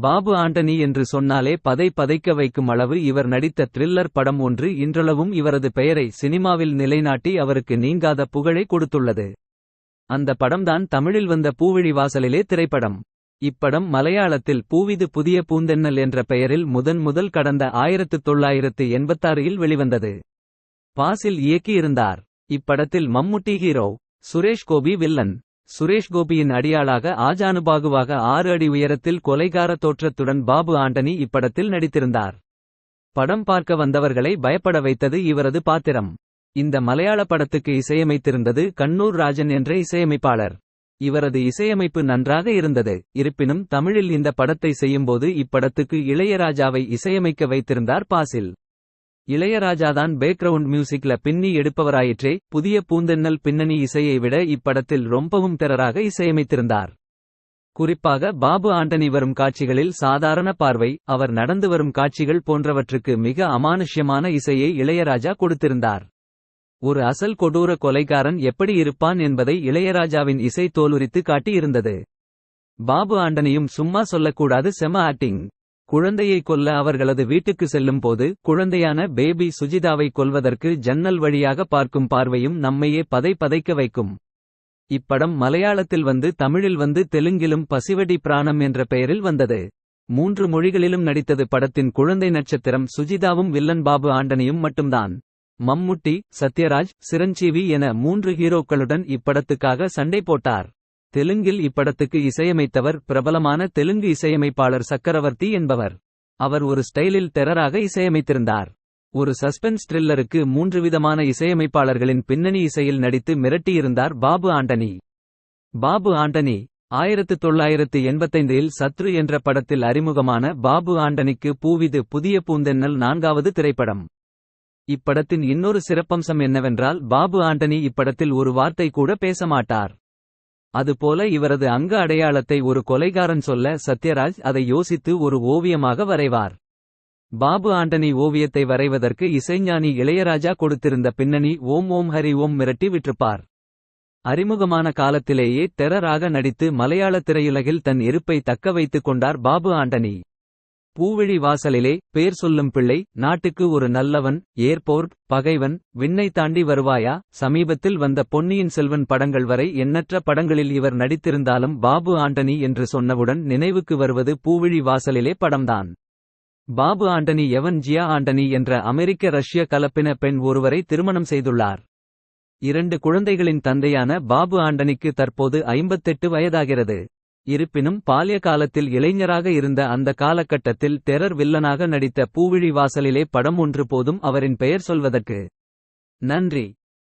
பாபு ஆண்டனி என்று சொன்னாலே பதை பதைக்க வைக்கும் அளவு இவர் நடித்த த்ரில்லர் படம் ஒன்று இன்றளவும் இவரது பெயரை சினிமாவில் நிலைநாட்டி அவருக்கு நீங்காத புகழை கொடுத்துள்ளது. அந்த படம்தான் தமிழில் வந்த பூவிழி வாசலிலே திரைப்படம். இப்படம் மலையாளத்தில் பூவிது புதிய பூந்தென்னல் என்ற பெயரில் முதன் முதல் கடந்த ஆயிரத்து தொள்ளாயிரத்து எண்பத்தாறில் வெளிவந்தது. பாசில் இயக்கியிருந்தார். இப்படத்தில் மம்முட்டி ஹீரோ சுரேஷ் கோபி வில்லன். சுரேஷ் கோபியின் அடியாளாக ஆஜானுபாகுவாக ஆறு அடி உயரத்தில் கொலைகார தோற்றத்துடன் பாபு ஆண்டனி இப்படத்தில் நடித்திருந்தார். படம் பார்க்க வந்தவர்களை பயப்பட வைத்தது இவரது பாத்திரம். இந்த மலையாள படத்துக்கு இசையமைத்திருந்தது கண்ணூர் ராஜன் என்ற இசையமைப்பாளர். இவரது இசையமைப்பு நன்றாக இருந்தது. இருப்பினும் தமிழில் இந்த படத்தை செய்யும்போது இப்படத்துக்கு இளையராஜாவை இசையமைக்க வைத்திருந்தார் பாசில். இளையராஜாதான் பேக்ரவுண்ட் மியூசிக்ல பின்னி எடுப்பவராயிற்றே புதிய பூந்தென்னல் பின்னணி இசையை விட இப்படத்தில் ரொம்பவும் திறராக இசையமைத்திருந்தார். குறிப்பாக பாபு ஆண்டனி வரும் காட்சிகளில் சாதாரண பார்வை அவர் நடந்து வரும் காட்சிகள் போன்றவற்றுக்கு மிக அமானுஷ்யமான இசையை இளையராஜா கொடுத்திருந்தார். ஒரு அசல் கொடூர கொலைகாரன் எப்படி இருப்பான் என்பதை இளையராஜாவின் இசை தோலுரித்து காட்டியிருந்தது. பாபு ஆண்டனியும் சும்மா சொல்லக்கூடாது செம ஆக்டிங் குழந்தையை கொல்ல அவர்களது வீட்டுக்கு செல்லும் போது குழந்தையான பேபி சுஜிதாவை கொல்வதற்கு ஜன்னல் வழியாக பார்க்கும் பார்வையும் நம்மையே பதை பதைக்க வைக்கும். இப்படம் மலையாளத்தில் வந்து தமிழில் வந்து தெலுங்கிலும் பசிவடி பிராணம் என்ற பெயரில் வந்தது. மூன்று மொழிகளிலும் நடித்தது படத்தின் குழந்தை நட்சத்திரம் சுஜிதாவும் வில்லன் பாபு ஆண்டனியும் மட்டும்தான். மம்முட்டி சத்யராஜ் சிரஞ்சீவி என மூன்று ஹீரோக்களுடன் இப்படத்துக்காக சண்டை போட்டார். தெலுங்கில் இப்படத்துக்கு இசையமைத்தவர் பிரபலமான தெலுங்கு இசையமைப்பாளர் சக்கரவர்த்தி என்பவர். அவர் ஒரு ஸ்டைலில் டெரராக இசையமைத்திருந்தார். ஒரு சஸ்பென்ஸ் த்ரில்லருக்கு மூன்று விதமான இசையமைப்பாளர்களின் பின்னணி இசையில் நடித்து மிரட்டியிருந்தார் பாபு ஆண்டனி. பாபு ஆண்டனி ஆயிரத்து தொள்ளாயிரத்து எண்பத்தைந்தில் சத்ரு என்ற படத்தில் அறிமுகமான பாபு ஆண்டனிக்கு பூவிது புதிய பூந்தென்னல் நான்காவது திரைப்படம். இப்படத்தின் இன்னொரு சிறப்பம்சம் என்னவென்றால் பாபு ஆண்டனி இப்படத்தில் ஒரு வார்த்தை கூட பேச மாட்டார். அதுபோல இவரது அங்க அடையாளத்தை ஒரு கொலைகாரன் சொல்ல சத்யராஜ் அதை யோசித்து ஒரு ஓவியமாக வரைவார். பாபு ஆண்டனி ஓவியத்தை வரைவதற்கு இசைஞானி இளையராஜா கொடுத்திருந்த பின்னணி ஓம் ஓம் ஹரி ஓம் மிரட்டி விற்றுப்பார் அறிமுகமான காலத்திலேயே டெரராக நடித்து மலையாள திரையுலகில் தன் இருப்பை தக்க வைத்துக் கொண்டார் பாபு ஆண்டனி. பூவிழி வாசலிலே பேர் சொல்லும் பிள்ளை நாட்டுக்கு ஒரு நல்லவன் ஏர்போர்ட் பகைவன் விண்ணை தாண்டி வருவாயா? சமீபத்தில் வந்த பொன்னியின் செல்வன் படங்கள் வரை எண்ணற்ற படங்களில் இவர் நடித்திருந்தாலும் பாபு ஆண்டனி என்று சொன்னவுடன் நினைவுக்கு வருவது பூவிழி வாசலிலே படம்தான். பாபு ஆண்டனி எவன் ஜியா ஆண்டனி என்ற அமெரிக்க ரஷ்ய கலப்பின பெண் ஒருவரை திருமணம் செய்துள்ளார். இரண்டு குழந்தைகளின் தந்தையான பாபு ஆண்டனிக்கு தற்போது ஐம்பத்தெட்டு வயதாகிறது. இருப்பினும் பால்ய காலத்தில் இளைஞராக இருந்த அந்த காலகட்டத்தில் டெரர் வில்லனாக நடித்த பூவிழி வாசலிலே படம் ஒன்று போதும் அவரின் பெயர் சொல்வதற்கு. நன்றி.